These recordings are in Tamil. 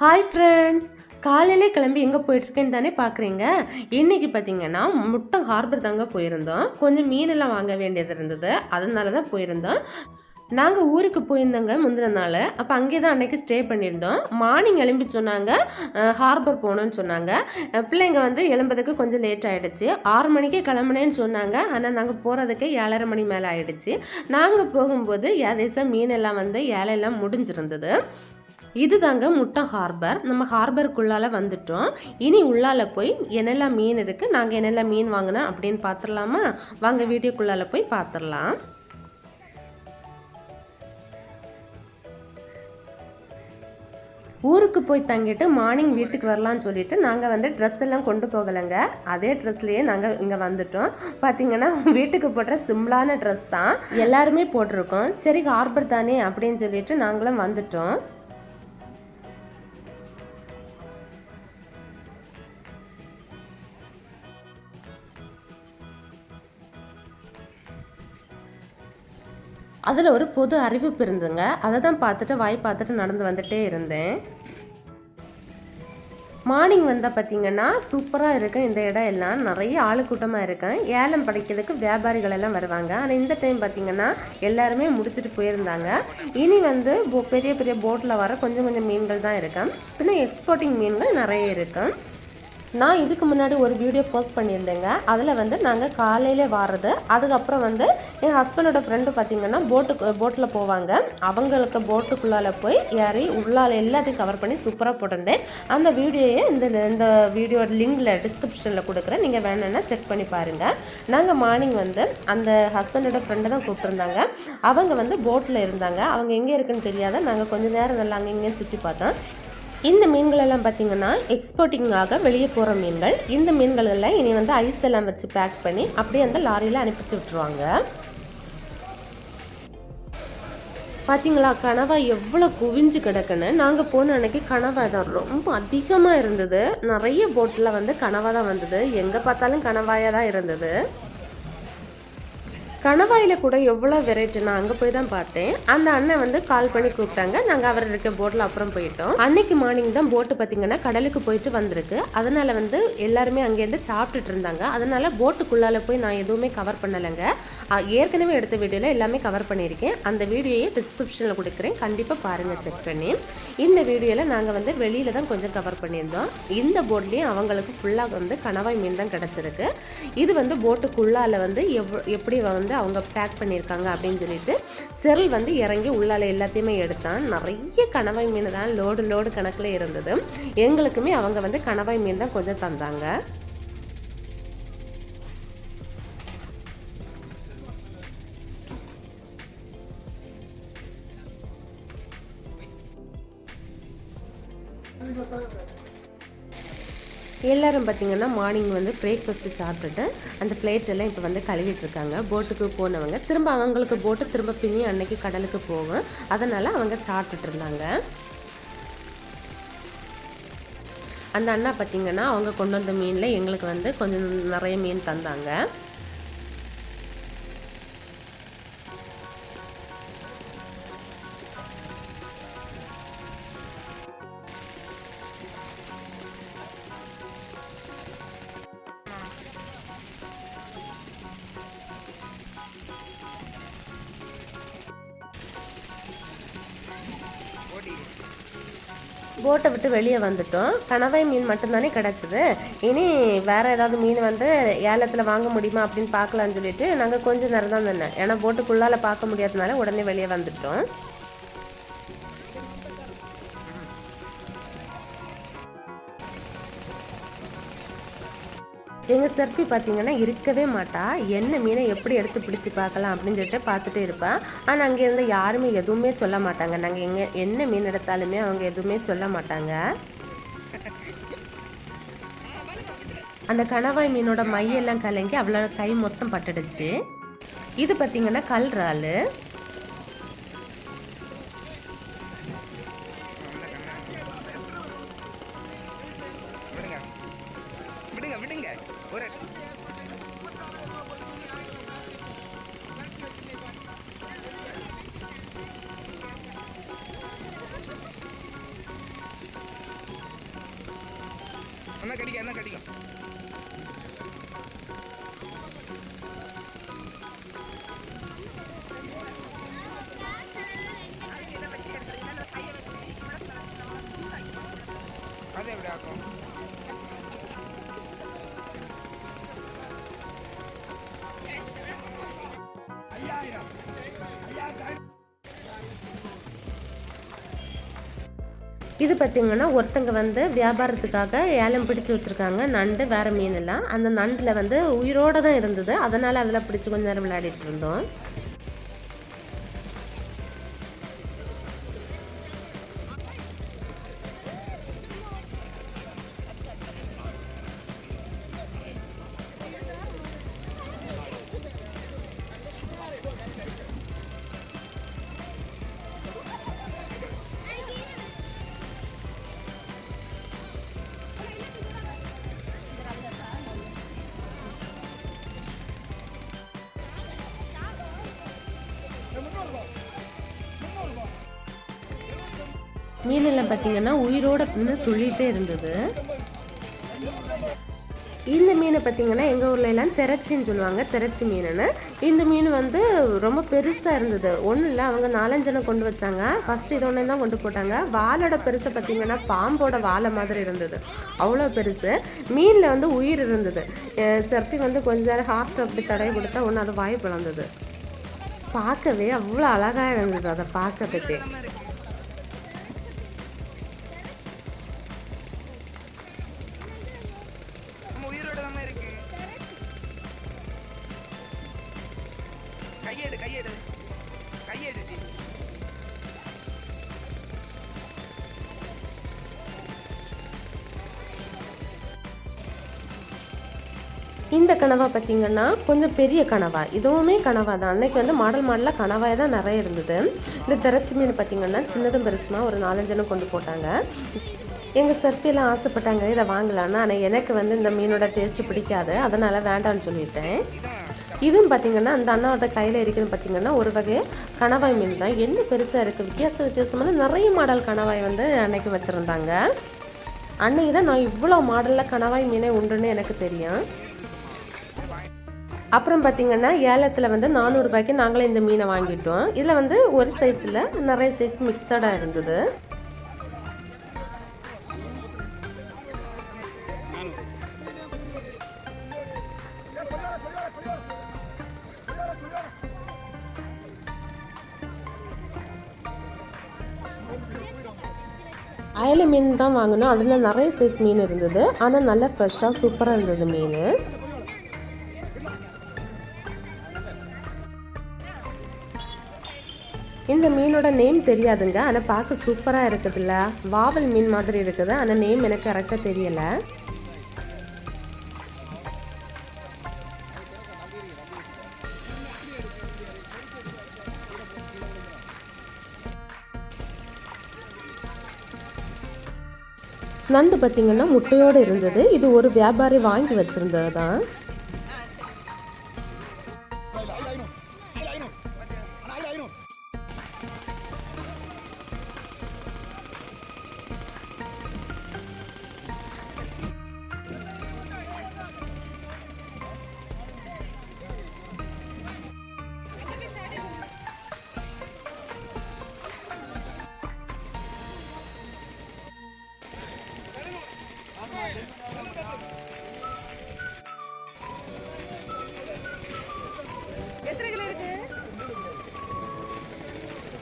ஹாய் ஃப்ரெண்ட்ஸ் காலையிலே கிளம்பி எங்கே போயிட்டுருக்கேன்னு தானே பார்க்குறீங்க இன்றைக்கி பார்த்தீங்கன்னா முட்டை ஹார்பர் தாங்க போயிருந்தோம். கொஞ்சம் மீனெல்லாம் வாங்க வேண்டியது இருந்தது. அதனால தான் போயிருந்தோம். நாங்கள் ஊருக்கு போயிருந்தோங்க முந்தின நாள். அப்போ அங்கே தான் அன்னைக்கு ஸ்டே பண்ணியிருந்தோம். மார்னிங் எழும்பி சொன்னாங்க. ஹார்பர் போகணுன்னு சொன்னாங்க. பிள்ளைங்க வந்து எழும்புறதுக்கு கொஞ்சம் லேட் ஆகிடுச்சு ஆறு மணிக்கே கிளம்புனேன்னு சொன்னாங்க. ஆனால் நாங்கள் போகிறதுக்கு ஏழரை மணி மேலே ஆகிடுச்சு நாங்கள் போகும்போது ஏதேசம் மீனெல்லாம் வந்து ஏழையெல்லாம் முடிஞ்சிருந்தது. இதுதாங்க முட்டை ஹார்பர் நம்ம ஹார்பருக்குள்ளால வந்துட்டோம். இனி உள்ளால போய் என்னெல்லாம் மீன் இருக்குது நாங்கள் என்னெல்லாம் மீன் வாங்கினோம் அப்படின்னு பார்த்துடலாமா வாங்க வீடியோக்குள்ளால போய் பார்த்துடலாம் ஊருக்கு போய் தங்கிட்டு மார்னிங் வீட்டுக்கு வரலான்னு சொல்லிட்டு நாங்கள் வந்து ட்ரெஸ் எல்லாம் கொண்டு போகலைங்க. அதே ட்ரெஸ்லேயே நாங்கள் இங்கே வந்துட்டோம். பார்த்தீங்கன்னா வீட்டுக்கு போடுற சிம்பிளான ட்ரெஸ் தான். எல்லாருமே போட்டிருக்கோம். சரி ஹார்பர் தானே அப்படின்னு சொல்லிட்டு நாங்களும் வந்துட்டோம். அதில் ஒரு பொது அறிவிப்பு இருந்துங்க அதை தான் பார்த்துட்டு வாய் பார்த்துட்டு நடந்து வந்துட்டே இருந்தேன். மார்னிங் வந்தால் பார்த்தீங்கன்னா சூப்பராக இருக்கும் இந்த இடம் எல்லாம். நிறைய ஆளு கூட்டமாக இருக்கும். ஏலம் படைக்கிறதுக்கு வியாபாரிகள் எல்லாம் வருவாங்க. ஆனால் இந்த டைம் பார்த்தீங்கன்னா எல்லாருமே முடிச்சுட்டு போயிருந்தாங்க. இனி வந்து போ- பெரிய பெரிய போட்டில் வர கொஞ்சம் கொஞ்சம் மீன்கள் தான் இருக்கும். பின்ன எக்ஸ்போர்ட்டிங் மீன்கள் நிறைய இருக்கும். நான் இதுக்கு முன்னாடி ஒரு வீடியோ போஸ்ட் பண்ணியிருந்தேங்க. அதில் வந்து நாங்கள் காலையில் வாரது அதுக்கப்புறம் வந்து என் ஹஸ்பண்டோட ஃப்ரெண்டு பார்த்திங்கன்னா போட்டு போட்டில் போவாங்க. அவங்களுக்கு போட்டுக்குள்ளால போய் ஏறி உள்ளால எல்லாத்தையும் கவர் பண்ணி சூப்பராக போட்டிருந்தேன். அந்த வீடியோயை இந்த இந்த வீடியோ லிங்கில் டிஸ்கிரிப்ஷனில் கொடுக்குறேன். நீங்கள் வேணும்னா செக் பண்ணி பாருங்கள் நாங்கள் மார்னிங் வந்து அந்த ஹஸ்பண்டோட ஃப்ரெண்டை தான் கூப்பிட்டுருந்தாங்க. அவங்க வந்து போட்டில் இருந்தாங்க. அவங்க எங்கே இருக்குன்னு தெரியாத நாங்கள் கொஞ்சம் நேரம் நல்லா அங்கே இங்கேயும் சுற்றி பார்த்தோம். இந்த மீன்கள் எல்லாம் பார்த்தீங்கன்னா எக்ஸ்போர்ட்டிங்காக வெளியே போகிற மீன்கள். இந்த மீன்கள் எல்லாம் இனி வந்து ஐஸ் எல்லாம் வச்சு பேக் பண்ணி அப்படியே அந்த லாரியில் அனுப்பிச்சு விட்டுருவாங்க. பார்த்தீங்களா கனவா எவ்வளோ குவிஞ்சு கிடக்குன்னு. நாங்கள் போன அன்னைக்கு கனவா தான் ரொம்ப அதிகமாக இருந்தது. நிறைய போட்டில் வந்து கனவா தான் வந்தது. எங்கே பார்த்தாலும் கனவாயாக தான் இருந்தது. கணவாயில் கூட எவ்வளோ வெரைட்டி நான் அங்கே போய் தான் பார்த்தேன். அந்த அண்ணன் வந்து கால் பண்ணி கூப்பிட்டாங்க. நாங்கள் அவர் இருக்க போட்டில் அப்புறம் போயிட்டோம். அன்னைக்கு மார்னிங் தான் போட்டு பார்த்தீங்கன்னா கடலுக்கு போயிட்டு வந்திருக்கு. அதனால வந்து எல்லாருமே அங்கேருந்து சாப்பிட்டுட்டு இருந்தாங்க. அதனால போட்டுக்குள்ளால போய் நான் எதுவுமே கவர் பண்ணலைங்க. ஏற்கனவே எடுத்த வீடியோவில் எல்லாமே கவர் பண்ணியிருக்கேன். அந்த வீடியோயை டிஸ்கிரிப்ஷனில் கொடுக்குறேன். கண்டிப்பாக பாருங்கள் செக் பண்ணி. இந்த வீடியோவில் நாங்கள் வந்து வெளியில் தான் கொஞ்சம் கவர் பண்ணியிருந்தோம். இந்த போட்லேயும் அவங்களுக்கு ஃபுல்லாக வந்து கணவாய் மீன் தான் கிடச்சிருக்கு. இது வந்து போட்டுக்குள்ளால வந்து எவ் எப்படி வந்து அவங்க பேக் பண்ணியிருக்காங்க அப்படின்னு சொல்லிட்டு செரல் வந்து இறங்கி உள்ளால எல்லாத்தையுமே எடுத்தான். நிறைய கணவாய் மீன் தான் லோடு லோடு கணக்கில் இருந்தது. எங்களுக்குமே அவங்க வந்து கணவாய் மீன் தான் கொஞ்சம் தந்தாங்க. எல்லாரும் பார்த்திங்கன்னா மார்னிங் வந்து பிரேக்ஃபாஸ்ட்டு சாப்பிட்டுட்டு அந்த பிளேட்டெல்லாம் இப்போ வந்து கழுவிட்டுருக்காங்க. போட்டுக்கு போனவங்க. திரும்ப அவங்களுக்கு போட்டு திரும்ப பின்னி அன்னைக்கு கடலுக்கு போகும் அதனால் அவங்க சாப்பிட்டுட்டு இருந்தாங்க. அந்த அண்ணா பார்த்தீங்கன்னா அவங்க கொண்டு வந்த மீனில் எங்களுக்கு வந்து கொஞ்சம் நிறைய மீன் தந்தாங்க. போட்டை விட்டு வெளியே வந்துட்டோம். கணவை மீன் மட்டும்தானே கிடச்சிது. இனி வேற ஏதாவது மீன் வந்து ஏலத்தில் வாங்க முடியுமா அப்படின்னு பார்க்கலான்னு சொல்லிட்டு நாங்கள் கொஞ்சம் நேரம் தான் நின்னேன். ஏன்னா போட்டுக்குள்ளால பார்க்க முடியாதனால உடனே வெளியே வந்துட்டோம். எங்கள் செர்ஃபி பார்த்தீங்கன்னா இருக்கவே மாட்டா. என்ன மீனை எப்படி எடுத்து பிடிச்சி பார்க்கலாம் அப்படின்னு சொல்லிட்டு பார்த்துட்டே இருப்பா. ஆனால் அங்கேருந்து யாருமே எதுவுமே சொல்ல மாட்டாங்க. நாங்கள் எங்கே என்ன மீன் எடுத்தாலுமே அவங்க எதுவுமே சொல்ல மாட்டாங்க. அந்த கணவாய் மீனோட மையெல்லாம் கலங்கி அவ்வளோ கை மொத்தம் பட்டுடுச்சு. இது பார்த்தீங்கன்னா கல் இறால். என்ன கடிக்க என்ன கடிக்கும் இது பார்த்தீங்கன்னா ஒருத்தங்க வந்து வியாபாரத்துக்காக ஏலம் பிடிச்சு வச்சுருக்காங்க நண்டு வேறு மீன் எல்லாம். அந்த நண்டில் வந்து உயிரோடு தான் இருந்தது. அதனால் அதில் பிடிச்சி கொஞ்ச நேரம் விளையாடிட்டு இருந்தோம். மீனெல்லாம் பார்த்தீங்கன்னா உயிரோட நின்று துள்ளிட்டே இருந்தது. இந்த மீனை பார்த்தீங்கன்னா எங்கள் ஊர்ல எல்லாம் திரச்சின்னு சொல்லுவாங்க திரச்சி மீனுன்னு. இந்த மீன் வந்து ரொம்ப பெருசாக இருந்தது. ஒன்றும் இல்லை அவங்க நாலஞ்சனை கொண்டு வச்சாங்க. ஃபஸ்ட்டு இது ஒன்று தான் கொண்டு போட்டாங்க. வாலோட பெருசை பார்த்தீங்கன்னா பாம்போட வாழை மாதிரி இருந்தது. அவ்வளோ பெருசு. மீனில் வந்து உயிர் இருந்தது. சர்ஃபி வந்து கொஞ்ச நேரம் ஹார்ட் அப்படி தடவை கொடுத்தா ஒன்று அது வாய் பிளந்தது. பார்க்கவே அவ்வளோ அழகாக இருந்தது அதை பார்க்கறதுக்கு. தானே இருக்கு. கையெடு கையெடு. கையெடு இந்த கனவா பார்த்தீங்கன்னா கொஞ்சம் பெரிய கனவா. இதுவுமே கனவா தான். அன்னைக்கு வந்து மாடல் மாடலாக கனவாய் தான் நிறைய இருந்தது. இந்த திரச்சி மீன் பார்த்தீங்கன்னா சின்னதும் பெருசுமா ஒரு நாலஞ்சனும் கொண்டு போட்டாங்க. எங்கள் சர்ஃபியெல்லாம் ஆசைப்பட்டாங்க இதை வாங்கலான்னு ஆனால் எனக்கு வந்து இந்த மீனோட டேஸ்ட் பிடிக்காது. அதனால் வேண்டாம்னு சொல்லிட்டேன். இதுவும் பார்த்தீங்கன்னா அந்த அண்ணாவோட கையில் இருக்குன்னு பார்த்தீங்கன்னா ஒரு வகை கணவாய் மீன் தான். என்ன பெருசாக இருக்குது வித்தியாச வித்தியாசமான நிறைய மாடல் கணவாய் வந்து அன்னைக்கு வச்சுருந்தாங்க. அன்னைக்கு தான் நான் இவ்வளோ மாடலில் கணவாய் மீனே உண்டுன்னு எனக்கு தெரியும். அப்புறம் பார்த்தீங்கன்னா ஏலத்தில் வந்து நானூறுபாய்க்கு நாங்களே இந்த மீனை வாங்கிட்டோம். இதில் வந்து ஒரு சைஸில் நிறைய சைஸ் மிக்சடாக இருந்தது. அயல மீன் தான் வாங்கினோம் அதில் நிறைய சைஸ் மீன் இருந்தது. ஆனால் நல்லா ஃப்ரெஷ்ஷாக சூப்பராக இருந்தது மீன். இந்த மீனோட நேம் தெரியாதுங்க. ஆனால் பார்க்க சூப்பராக இருக்குதுல்ல. வாவல் மீன் மாதிரி இருக்குது. ஆனால் நேம் எனக்கு கரெக்டாக தெரியல. நண்டு பார்த்தீங்கன்னா முட்டையோடு இருந்தது இது ஒரு வியாபாரி வாங்கி வச்சுருந்தது தான்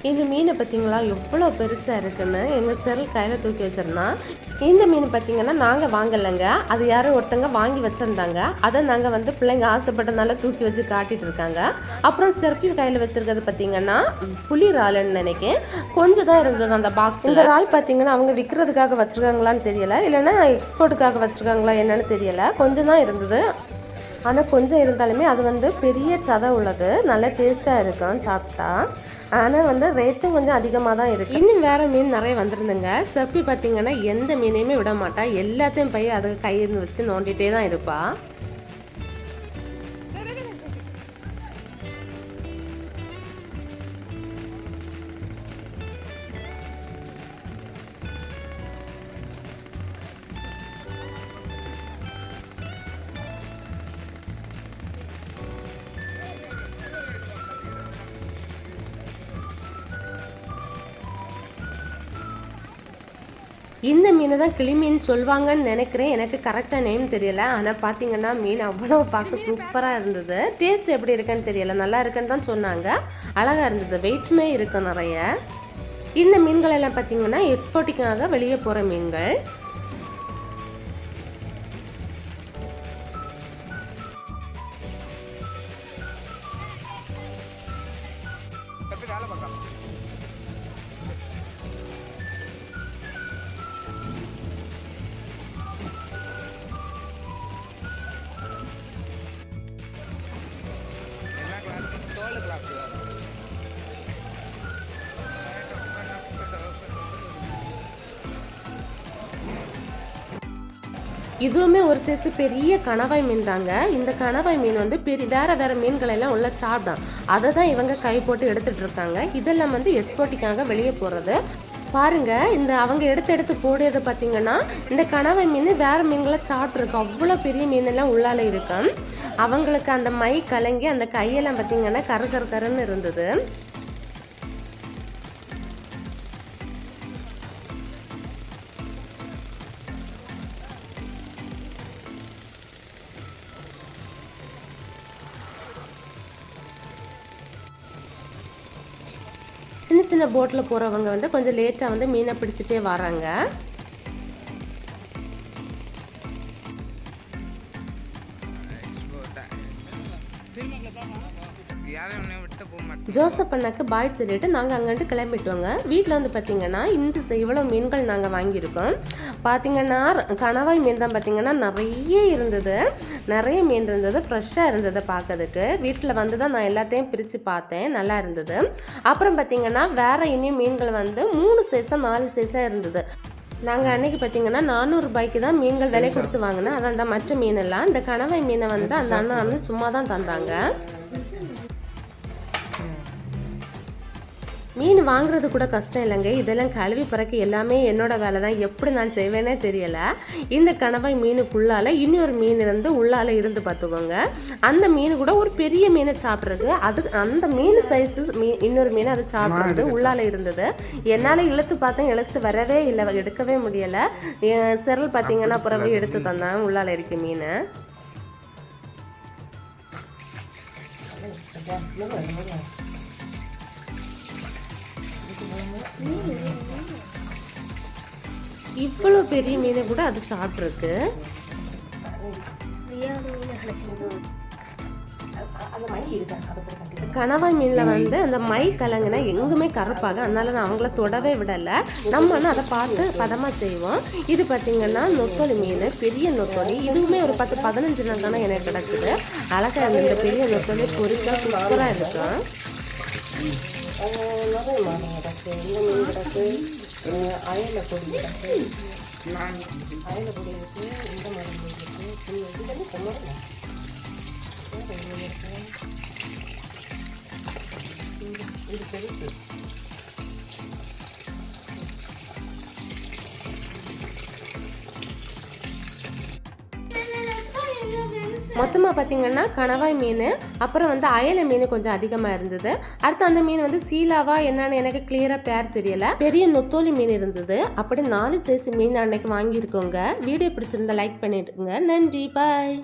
இந்த மீனை பார்த்தீங்களா? எவ்வளோ பெருசாக இருக்குன்னு எங்கள் செருள் கையில் தூக்கி வச்சிருந்தான் இந்த மீன் பார்த்தீங்கன்னா நாங்கள் வாங்கலைங்க. அது யாரோ ஒருத்தங்க வாங்கி வச்சுருந்தாங்க. அதை நாங்கள் வந்து பிள்ளைங்க ஆசைப்பட்டனால தூக்கி வச்சு காட்டிகிட்டு இருக்காங்க. அப்புறம் செர்ஃபி கையில் வச்சுருக்கிறது பார்த்தீங்கன்னா புளி இறாலுன்னு நினைக்கேன் கொஞ்சம் தான் இருந்தது அந்த பாக்ஸ் இந்த இறால் பார்த்தீங்கன்னா அவங்க விற்கிறதுக்காக வச்சுருக்காங்களான்னு தெரியலை. இல்லைன்னா எக்ஸ்போர்ட்டுக்காக வச்சுருக்காங்களா என்னன்னு தெரியலை. கொஞ்சம் தான் இருந்தது. ஆனால் கொஞ்சம் இருந்தாலுமே அது வந்து பெரிய சதை உள்ளது. நல்லா டேஸ்ட்டாக இருக்கும் சாப்பிட்டா. ஆனால் வந்து ரேட்டும் கொஞ்சம் அதிகமாக தான் இருக்குது இன்னும் வேறு மீன் நிறைய வந்திருந்துங்க. செப்பி பார்த்தீங்கன்னா எந்த மீனையுமே விட மாட்டா. எல்லாத்தையும் போய் அதை கையில் வச்சு நோண்டிகிட்டே தான் இருப்பாள் இந்த மீனை தான் கிளி மீன் சொல்லுவாங்கன்னு நினைக்கிறேன். எனக்கு கரெக்டாக நேம் தெரியல. ஆனால் பார்த்தீங்கன்னா மீன் அவ்வளோ பார்க்க சூப்பராக இருந்தது. டேஸ்ட் எப்படி இருக்குன்னு தெரியல. நல்லா இருக்குன்னு தான் சொன்னாங்க. அழகாக இருந்தது. வெயிட்டுமே இருக்கும் நிறைய. இந்த மீன்கள் எல்லாம் பார்த்தீங்கன்னா எக்ஸ்போர்ட்டிங்காக வெளியே போகிற மீன்கள். இதுவுமே ஒரு சேர்த்து பெரிய கணவாய் மீன் தாங்க இந்த கணவாய் மீன் வந்து பெரிய வேற வேற மீன்களை எல்லாம் உள்ள சாப்பிடும். அதை தான் இவங்க கை போட்டு எடுத்துட்டு இருக்காங்க. இதெல்லாம் வந்து எக்ஸ்போர்ட்டிக்காக வெளியே போறது. பாருங்க இந்த அவங்க எடுத்து எடுத்து போடுறது பார்த்தீங்கன்னா இந்த கணவாய் மீன் வேற மீன்களை சாப்பிட்ருக்கு அவ்வளோ பெரிய மீன் எல்லாம் உள்ளால இருக்கும் அவங்களுக்கு அந்த மை கலங்கி அந்த கையெல்லாம் பார்த்தீங்கன்னா கரு கரு கருன்னு இருந்தது. சின்ன போட்டில் போகிறவங்க வந்து கொஞ்சம் லேட்டாக வந்து மீனை பிடிச்சிட்டே வராங்க. ஜோசப் அண்ணாக்கு பாய் சொல்லிட்டு நாங்கள் அங்கிட்டு கிளம்பிட்டோங்க. வீட்டில் வந்து பார்த்தீங்கன்னா இந்த ச- இவ்வளோ மீன்கள் நாங்கள் வாங்கியிருக்கோம். பார்த்தீங்கன்னா கணவாய் மீன் தான் பார்த்தீங்கன்னா நிறைய இருந்தது. நிறைய மீன் இருந்தது ஃப்ரெஷ்ஷாக இருந்தது பார்க்கறதுக்கு வீட்டில் வந்து தான் நான் எல்லாத்தையும் பிரித்து பார்த்தேன் நல்லா இருந்தது. அப்புறம் பார்த்தீங்கன்னா வேற இனியும் மீன்கள் வந்து மூணு சைஸாக நாலு சைஸாக இருந்தது. நாங்கள் அன்னைக்கு பார்த்தீங்கன்னா நானூறு ரூபாய்க்கு தான் மீன்கள் விலை கொடுத்து வாங்கினோம் அதான் அந்த மற்ற மீனெல்லாம். இந்த கணவாய் மீனை வந்து அந்த அண்ணா வந்து சும்மா தான் தந்தாங்க. மீன் வாங்குறது கூட கஷ்டம் இல்லைங்க. இதெல்லாம் கழுவி பிறகு எல்லாமே என்னோட வேலை தான் எப்படி நான் செய்வேனே தெரியல. இந்த கணவாய் மீனுக்குள்ளால இன்னொரு மீன் வந்து உள்ளால இருந்து பார்த்துக்கோங்க. அந்த மீன் கூட ஒரு பெரிய மீனை சாப்பிட்றது. அது அந்த மீன் சைஸு மீ இன்னொரு மீன் அது சாப்பிட்றது. உள்ளால இருந்தது. என்னால் இழுத்து பார்த்தேன். இழுத்து வரவே இல்லை. எடுக்கவே முடியலை. செரல் பார்த்தீங்கன்னா பிறகு எடுத்து தந்தான். உள்ளால இருக்க மீன். இவ்வளோ பெரிய மீனை கூட அது சாப்பிட்ருக்கு கணவாய் மீனில் வந்து அந்த மை கலங்கினா எங்குமே கருப்பாக அதனால நான் அவங்கள தொடவே விடலை. நம்ம வந்து அதை பார்த்து பதமாக செய்வோம். இது பார்த்திங்கன்னா நொத்தொலி மீன் பெரிய நொத்தொலி இதுவுமே ஒரு பத்து பதினஞ்சு நாள் தானே எனக்கு கிடக்குது. அழகாக இருந்த இந்த பெரிய நொத்தொலி பொரிச்சா சூப்பராக இருக்கும். எண்ணெய் கிடக்கு அயலில் பொடி கிடக்கு அயலில் பொடி இருக்கு இந்த மாதிரி பொடி இருக்கு புளி வச்சு தண்ணி பொங்கல் இது பெருசு மொத்தமாக பார்த்தீங்கன்னா கணவாய் மீன் அப்புறம் வந்து அயலை மீன் கொஞ்சம் அதிகமாக இருந்தது. அடுத்து அந்த மீன் வந்து சீலாவா என்னன்னு எனக்கு கிளியராக பேர் தெரியல. பெரிய நொத்தோலி மீன் இருந்தது. அப்படி நாலு சைஸ் மீன் அன்னைக்கு வாங்கியிருக்கோங்க. வீடியோ பிடிச்சிருந்தா லைக் பண்ணிடுங்க. நன்றி பாய்